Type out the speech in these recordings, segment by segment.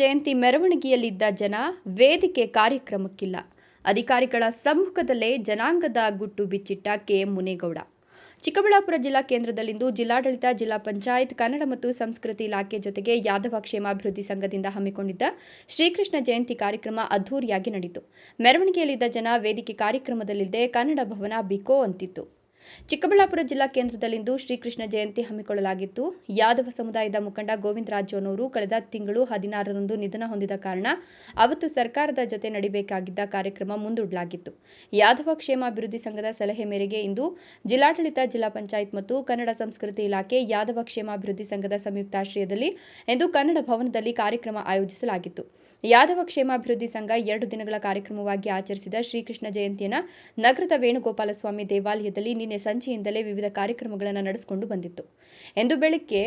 ಜಯಂತಿ ಮೆರವಣಿಗೆಯಲ್ಲಿದ್ದ ಜನ ವೇದಿಕೆ ಕಾರ್ಯಕ್ರಮಕ್ಕಿಲ್ಲ. ಅಧಿಕಾರಿಗಳ ಸಮ್ಮುಖದಲ್ಲೇ ಜನಾಂಗದ ಗುಟ್ಟು ಬಿಚ್ಚಿಟ್ಟ ಕೆಎಂ ಮುನೇಗೌಡ. ಚಿಕ್ಕಬಳ್ಳಾಪುರ ಜಿಲ್ಲಾ ಕೇಂದ್ರದಲ್ಲಿಂದು ಜಿಲ್ಲಾಡಳಿತ, ಜಿಲ್ಲಾ ಪಂಚಾಯತ್, ಕನ್ನಡ ಮತ್ತು ಸಂಸ್ಕೃತಿ ಇಲಾಖೆ ಜೊತೆಗೆ ಯಾದವ ಕ್ಷೇಮಾಭಿವೃದ್ಧಿ ಸಂಘದಿಂದ ಹಮ್ಮಿಕೊಂಡಿದ್ದ ಶ್ರೀಕೃಷ್ಣ ಜಯಂತಿ ಕಾರ್ಯಕ್ರಮ ಅದ್ಧೂರಿಯಾಗಿ ನಡೆಯಿತು ಮೆರವಣಿಗೆಯಲ್ಲಿದ್ದ ಜನ ವೇದಿಕೆ ಕಾರ್ಯಕ್ರಮದಲ್ಲಿದ್ದೇ ಕನ್ನಡ ಭವನ ಬಿಕೋ ಅಂತಿತ್ತು. ಚಿಕ್ಕಬಳ್ಳಾಪುರ ಜಿಲ್ಲಾ ಕೇಂದ್ರದಲ್ಲಿಂದು ಶ್ರೀಕೃಷ್ಣ ಜಯಂತಿ ಹಮ್ಮಿಕೊಳ್ಳಲಾಗಿತ್ತು. ಯಾದವ ಸಮುದಾಯದ ಮುಖಂಡ ಗೋವಿಂದ ರಾಜೋನವರು ಕಳೆದ ತಿಂಗಳು ಹದಿನಾರರಂದು ನಿಧನ ಹೊಂದಿದ ಕಾರಣ ಅವತ್ತು ಸರ್ಕಾರದ ಜೊತೆ ನಡೆಯಬೇಕಾಗಿದ್ದ ಕಾರ್ಯಕ್ರಮ ಮುಂದೂಡಲಾಗಿತ್ತು. ಯಾದವ ಕ್ಷೇಮಾಭಿವೃದ್ಧಿ ಸಂಘದ ಸಲಹೆ ಮೇರೆಗೆ ಇಂದು ಜಿಲ್ಲಾಡಳಿತ, ಜಿಲ್ಲಾ ಪಂಚಾಯತ್ ಮತ್ತು ಕನ್ನಡ ಸಂಸ್ಕೃತಿ ಇಲಾಖೆ ಯಾದವ ಕ್ಷೇಮಾಭಿವೃದ್ಧಿ ಸಂಘದ ಸಂಯುಕ್ತಾಶ್ರಯದಲ್ಲಿ ಇಂದು ಕನ್ನಡ ಭವನದಲ್ಲಿ ಕಾರ್ಯಕ್ರಮ ಆಯೋಜಿಸಲಾಗಿತ್ತು. ಯಾದವ ಕ್ಷೇಮಾಭಿವೃದ್ಧಿ ಸಂಘ ಎರಡು ದಿನಗಳ ಕಾರ್ಯಕ್ರಮವಾಗಿ ಆಚರಿಸಿದ ಶ್ರೀಕೃಷ್ಣ ಜಯಂತಿಯನ್ನು ನಗರದ ವೇಣುಗೋಪಾಲಸ್ವಾಮಿ ದೇವಾಲಯದಲ್ಲಿ ನಿನ್ನೆ ಸಂಜೆಯಿಂದಲೇ ವಿವಿಧ ಕಾರ್ಯಕ್ರಮಗಳನ್ನು ನಡೆಸಿಕೊಂಡು ಬಂದಿತ್ತು. ಎಂದು ಬೆಳಗ್ಗೆ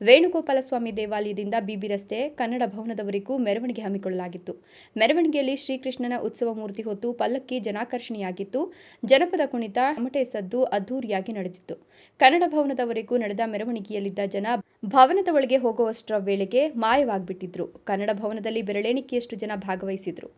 ವೇಣುಗೋಪಾಲಸ್ವಾಮಿ ದೇವಾಲಯದಿಂದ ಬಿಬಿ ರಸ್ತೆ, ಕನ್ನಡ ಭವನದವರೆಗೂ ಮೆರವಣಿಗೆ ಹಮ್ಮಿಕೊಳ್ಳಲಾಗಿತ್ತು. ಮೆರವಣಿಗೆಯಲ್ಲಿ ಶ್ರೀಕೃಷ್ಣನ ಉತ್ಸವ ಮೂರ್ತಿ ಹೊತ್ತು ಪಲ್ಲಕ್ಕಿ ಜನಾಕರ್ಷಣೆಯಾಗಿತ್ತು. ಜನಪದ ಕುಣಿತ ಮಟೆ ಸದ್ದು ಅದ್ದೂರಿಯಾಗಿ ನಡೆದಿತ್ತು. ಕನ್ನಡ ಭವನದವರೆಗೂ ನಡೆದ ಮೆರವಣಿಗೆಯಲ್ಲಿದ್ದ ಜನ ಭವನದ ಒಳಗೆ ಹೋಗುವಷ್ಟರ ವೇಳೆಗೆ ಮಾಯವಾಗಿಬಿಟ್ಟಿದ್ರು. ಕನ್ನಡ ಭವನದಲ್ಲಿ ಬೆರಳೆಣಿಕೆಯಷ್ಟು ಜನ ಭಾಗವಹಿಸಿದ್ರು.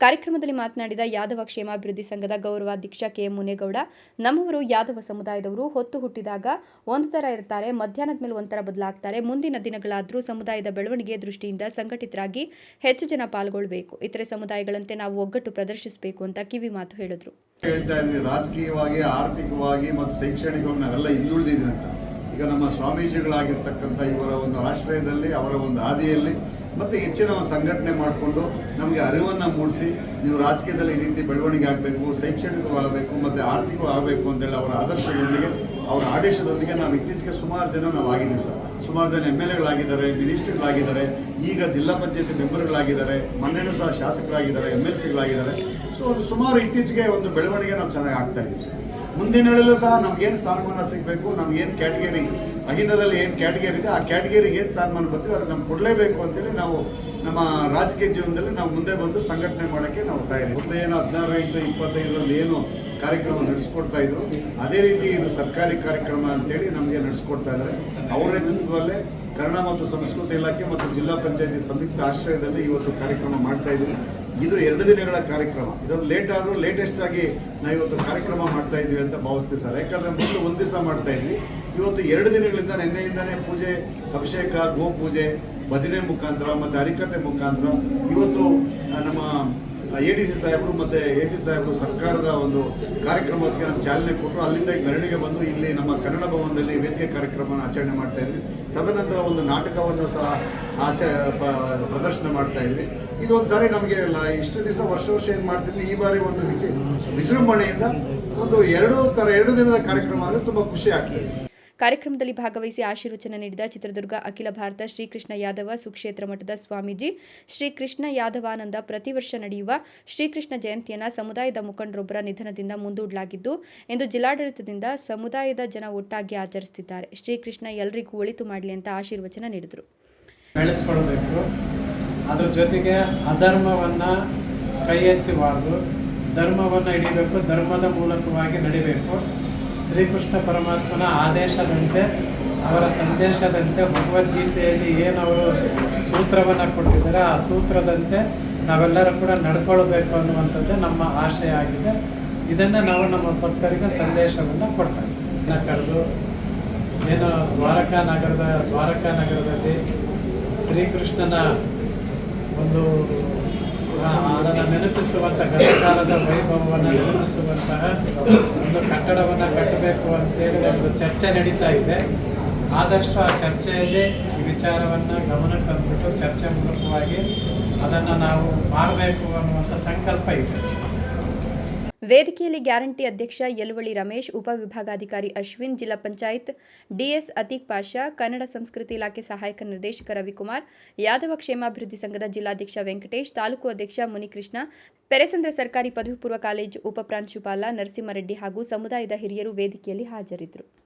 ಕಾರ್ಯಕ್ರಮದಲ್ಲಿ ಮಾತನಾಡಿದ ಯಾದವ ಕ್ಷೇಮಾಭಿವೃದ್ಧಿ ಸಂಘದ ಗೌರವಾಧ್ಯಕ್ಷ ಕೆ. ಮುನೇಗೌಡ ನಮ್ಮವರು ಯಾದವ ಸಮುದಾಯದವರು ಹೊತ್ತು ಹುಟ್ಟಿದಾಗ ಒಂದು ಥರ ಇರ್ತಾರೆ, ಮಧ್ಯಾಹ್ನದ ಮೇಲೆ ಒಂಥರ ಬದಲಾಗ್ತಾರೆ, ಮುಂದಿನ ದಿನಗಳಾದರೂ ಸಮುದಾಯದ ಬೆಳವಣಿಗೆ ದೃಷ್ಟಿಯಿಂದ ಸಂಘಟಿತರಾಗಿ ಹೆಚ್ಚು ಜನ ಪಾಲ್ಗೊಳ್ಳಬೇಕು ಇತರೆ ಸಮುದಾಯಗಳಂತೆ ನಾವು ಒಗ್ಗಟ್ಟು ಪ್ರದರ್ಶಿಸಬೇಕು ಅಂತ ಕಿವಿ ಮಾತು ಹೇಳಿದ್ರು. ಹೇಳ್ತಾ ಇದ್ವಿ, ರಾಜಕೀಯವಾಗಿ, ಆರ್ಥಿಕವಾಗಿ ಮತ್ತು ಶೈಕ್ಷಣಿಕವಾಗಿ ನಾವೆಲ್ಲ ಹಿಂದುಳಿದಿದ್ದೀವಿ ಅಂತ. ಈಗ ನಮ್ಮ ಸ್ವಾಮೀಜಿಗಳಾಗಿರ್ತಕ್ಕಂಥ ಇವರ ಒಂದು ಆಶ್ರಯದಲ್ಲಿ, ಅವರ ಒಂದು ಹಾದಿಯಲ್ಲಿ ಮತ್ತು ಹೆಚ್ಚಿನ ಒಂದು ಸಂಘಟನೆ ಮಾಡಿಕೊಂಡು ನಮಗೆ ಅರಿವನ್ನು ಮೂಡಿಸಿ ನೀವು ರಾಜಕೀಯದಲ್ಲಿ ಈ ರೀತಿ ಬೆಳವಣಿಗೆ ಆಗಬೇಕು, ಶೈಕ್ಷಣಿಕವಾಗಬೇಕು, ಮತ್ತು ಆರ್ಥಿಕವೂ ಆಗಬೇಕು ಅಂತೇಳಿ ಅವರ ಆದರ್ಶದೊಂದಿಗೆ, ಅವರ ಆದೇಶದೊಂದಿಗೆ ನಾವು ಇತ್ತೀಚೆಗೆ ಸುಮಾರು ಜನ ನಾವು ಆಗಿದ್ದೀವಿ ಸರ್. ಸುಮಾರು ಜನ ಎಂ ಎಲ್ ಎಗಳಾಗಿದ್ದಾರೆ, ಮಿನಿಸ್ಟರ್ಗಳಾಗಿದ್ದಾರೆ, ಈಗ ಜಿಲ್ಲಾ ಪಂಚಾಯತ್ ಮೆಂಬರ್ಗಳಾಗಿದ್ದಾರೆ, ಮೊನ್ನೆನೂ ಸಹ ಶಾಸಕರಾಗಿದ್ದಾರೆ, ಎಂ ಎಲ್ ಸಿಗಳಾಗಿದ್ದಾರೆ. ಸೊ, ಒಂದು ಸುಮಾರು ಇತ್ತೀಚೆಗೆ ಒಂದು ಬೆಳವಣಿಗೆ ನಾವು ಚೆನ್ನಾಗಿ ಆಗ್ತಾ ಇದ್ದೀವಿ ಸರ್. ಮುಂದಿನಲ್ಲೂ ಸಹ ನಮ್ಗೇನು ಸ್ಥಾನಮಾನ ಸಿಗಬೇಕು ನಮ್ಗೇನು ಕ್ಯಾಟಗರಿ ಅಹಿಂದದಲ್ಲಿ ಏನು ಕ್ಯಾಟಗರಿ ಇದೆ, ಆ ಕ್ಯಾಟಗರಿಗೆ ಏನು ಸ್ಥಾನಮಾನ ಬರ್ತೀವಿ ಅದಕ್ಕೆ ನಮ್ಗೆ ಕೊಡಲೇಬೇಕು ಅಂತೇಳಿ ನಾವು ನಮ್ಮ ರಾಜಕೀಯ ಜೀವನದಲ್ಲಿ ನಾವು ಮುಂದೆ ಬಂದು ಸಂಘಟನೆ ಮಾಡೋಕ್ಕೆ ನಾವು ತಯಾರಿ ಮುಂದೆ ಏನು ಹದಿನಾರರಿಂದ ಇಪ್ಪತ್ತೈದರಲ್ಲಿ ಏನು ಕಾರ್ಯಕ್ರಮ ನಡೆಸ್ಕೊಡ್ತಾ ಇದ್ರು, ಅದೇ ರೀತಿ ಇದು ಸರ್ಕಾರಿ ಕಾರ್ಯಕ್ರಮ ಅಂತೇಳಿ ನಮಗೆ ನಡೆಸ್ಕೊಡ್ತಾ ಇದ್ದಾರೆ ಅವರ ನೇತೃತ್ವದಲ್ಲೇ ಕನ್ನಡ ಮತ್ತು ಸಂಸ್ಕೃತಿ ಇಲಾಖೆ ಮತ್ತು ಜಿಲ್ಲಾ ಪಂಚಾಯತಿ ಸಂಯುಕ್ತ ಆಶ್ರಯದಲ್ಲಿ ಇವತ್ತು ಕಾರ್ಯಕ್ರಮ ಮಾಡ್ತಾ ಇದ್ದೀವಿ ಇದು ಎರಡು ದಿನಗಳ ಕಾರ್ಯಕ್ರಮ. ಇದೊಂದು ಲೇಟ್ ಆದರೂ ಲೇಟೆಸ್ಟ್ ಆಗಿ ನಾವು ಇವತ್ತು ಕಾರ್ಯಕ್ರಮ ಮಾಡ್ತಾ ಇದ್ವಿ ಅಂತ ಭಾವಿಸ್ತೀವಿ ಸರ್. ಯಾಕಂದ್ರೆ ಮೊದಲು ಒಂದು ದಿವಸ ಮಾಡ್ತಾ ಇದ್ವಿ. ಇವತ್ತು ಎರಡು ದಿನಗಳಿಂದ ನಿನ್ನೆಯಿಂದಾನೇ ಪೂಜೆ, ಅಭಿಷೇಕ ಗೋ ಪೂಜೆ ಭಜನೆ ಮುಖಾಂತರ ಮತ್ತು ಹರಿಕತೆ ಮುಖಾಂತರ. ಇವತ್ತು ನಮ್ಮ ಎ ಡಿ ಸಿ ಸಾಹೇಬರು ಮತ್ತು ಎ ಸಿ ಸಾಹೇಬರು ಸರ್ಕಾರದ ಒಂದು ಕಾರ್ಯಕ್ರಮಕ್ಕೆ ನಮ್ಮ ಚಾಲನೆ ಕೊಟ್ಟರು. ಅಲ್ಲಿಂದ ಮೆರಣಿಗೆ ಬಂದು ಇಲ್ಲಿ ನಮ್ಮ ಕನ್ನಡ ಭವನದಲ್ಲಿ ವೇದಿಕೆ ಕಾರ್ಯಕ್ರಮವನ್ನು ಆಚರಣೆ ಮಾಡ್ತಾ ಇದ್ವಿ. ತದನಂತರ ಒಂದು ನಾಟಕವನ್ನು ಸಹ ಆಚ ಪ್ರದರ್ಶನ ಮಾಡ್ತಾ ಇದ್ವಿ. ಇದು ಒಂದು ಸಾರಿ ನಮಗೆ ಇಷ್ಟು ದಿವಸ ವರ್ಷ ವರ್ಷ ಏನು ಮಾಡ್ತಿದ್ವಿ, ಈ ಬಾರಿ ಒಂದು ವಿಜ, ವಿಜೃಂಭಣೆಯಿಂದ ಒಂದು ಎರಡು ಥರ ಎರಡು ದಿನದ ಕಾರ್ಯಕ್ರಮ ಆದರೆ ತುಂಬ ಖುಷಿ ಆಗ್ತದೆ. ಕಾರ್ಯಕ್ರಮದಲ್ಲಿ ಭಾಗವಹಿಸಿ ಆಶೀರ್ವಚನ ನೀಡಿದ ಚಿತ್ರದುರ್ಗ ಅಖಿಲ ಭಾರತ ಶ್ರೀಕೃಷ್ಣ ಯಾದವ ಸುಕ್ಷೇತ್ರ ಮಠದ ಸ್ವಾಮೀಜಿ ಶ್ರೀಕೃಷ್ಣ ಯಾದವಾನಂದ ಪ್ರತಿ ವರ್ಷ ನಡೆಯುವ ಶ್ರೀಕೃಷ್ಣ ಜಯಂತಿಯನ್ನು ಸಮುದಾಯದ ಮುಖಂಡರೊಬ್ಬರ ನಿಧನದಿಂದ ಮುಂದೂಡಲಾಗಿದ್ದು ಎಂದು ಜಿಲ್ಲಾಡಳಿತದಿಂದ ಸಮುದಾಯದ ಜನ ಒಟ್ಟಾಗಿ ಆಚರಿಸುತ್ತಿದ್ದಾರೆ. ಶ್ರೀಕೃಷ್ಣ ಎಲ್ಲರಿಗೂ ಒಳಿತು ಮಾಡಲಿ ಅಂತ ಆಶೀರ್ವಚನ ನೀಡಿದರು. ಬೆಳೆಸ್ಕೊಳ್ಬೇಕು. ಅದ್ರ ಜೊತೆಗೆ ಅಧರ್ಮವನ್ನು ಕೈ ಎತ್ತಬಾರ್ದು ಧರ್ಮವನ್ನು ಹಿಡಿಬೇಕು, ಧರ್ಮದ ಮೂಲಕವಾಗಿ ನಡಿಬೇಕು. ಶ್ರೀಕೃಷ್ಣ ಪರಮಾತ್ಮನ ಆದೇಶದಂತೆ, ಅವರ ಸಂದೇಶದಂತೆ ಭಗವದ್ಗೀತೆಯಲ್ಲಿ ಏನು ಅವರು ಸೂತ್ರವನ್ನು ಕೊಟ್ಟಿದ್ದಾರೆ, ಆ ಸೂತ್ರದಂತೆ ನಾವೆಲ್ಲರೂ ಕೂಡ ನಡ್ಕೊಳ್ಬೇಕು ಅನ್ನುವಂಥದ್ದು ನಮ್ಮ ಆಶಯ ಆಗಿದೆ. ಇದನ್ನು ನಾವು ನಮ್ಮ ಭಕ್ತರಿಗೆ ಸಂದೇಶವನ್ನು ಕೊಡ್ತೇವೆ ಇದ್ದೀವಿ. ಕರೆದು ಏನು ದ್ವಾರಕಾ ನಗರದ, ದ್ವಾರಕಾ ನಗರದಲ್ಲಿ ಶ್ರೀಕೃಷ್ಣನ ಒಂದು ಅದನ್ನು ನೆನಪಿಸುವಂಥ ಗತಕಾಲದ ವೈಭವವನ್ನು ನೆನಪಿಸುವಂತಹ ಒಂದು ಕಟ್ಟಡವನ್ನು ಕಟ್ಟಬೇಕು ಅಂತೇಳಿ ಒಂದು ಚರ್ಚೆ ನಡೀತಾ ಇದೆ. ಆದಷ್ಟು ಆ ಚರ್ಚೆಯಲ್ಲಿ ಈ ವಿಚಾರವನ್ನು ಗಮನಕ್ಕೆ ತಂದುಬಿಟ್ಟು ಚರ್ಚೆ ಮೂಲಕವಾಗಿ ಅದನ್ನು ನಾವು ಮಾಡಬೇಕು ಅನ್ನುವಂಥ ಸಂಕಲ್ಪ ಇದೆ. ವೇದಿಕೆಯಲ್ಲಿ ಗ್ಯಾರಂಟಿ ಅಧ್ಯಕ್ಷ ಯಲುವಳ್ಳಿ ರಮೇಶ್ ಉಪವಿಭಾಗಾಧಿಕಾರಿ ಅಶ್ವಿನ್, ಜಿಲ್ಲಾ ಪಂಚಾಯತ್ ಡಿಎಸ್ ಅತೀಕ್ ಪಾಷಾ, ಕನ್ನಡ ಸಂಸ್ಕೃತಿ ಇಲಾಖೆ ಸಹಾಯಕ ನಿರ್ದೇಶಕ ರವಿಕುಮಾರ್, ಯಾದವ ಕ್ಷೇಮಾಭಿವೃದ್ಧಿ ಸಂಘದ ಜಿಲ್ಲಾಧ್ಯಕ್ಷ ವೆಂಕಟೇಶ್, ತಾಲೂಕು ಅಧ್ಯಕ್ಷ ಮುನಿಕೃಷ್ಣ, ಪೆರೆಸಂದ್ರ ಸರ್ಕಾರಿ ಪದವಿ ಪೂರ್ವ ಕಾಲೇಜು ಉಪಪ್ರಾಂಶುಪಾಲ ನರಸಿಂಹರೆಡ್ಡಿ ಹಾಗೂ ಸಮುದಾಯದ ಹಿರಿಯರು ವೇದಿಕೆಯಲ್ಲಿ ಹಾಜರಿದ್ದರು.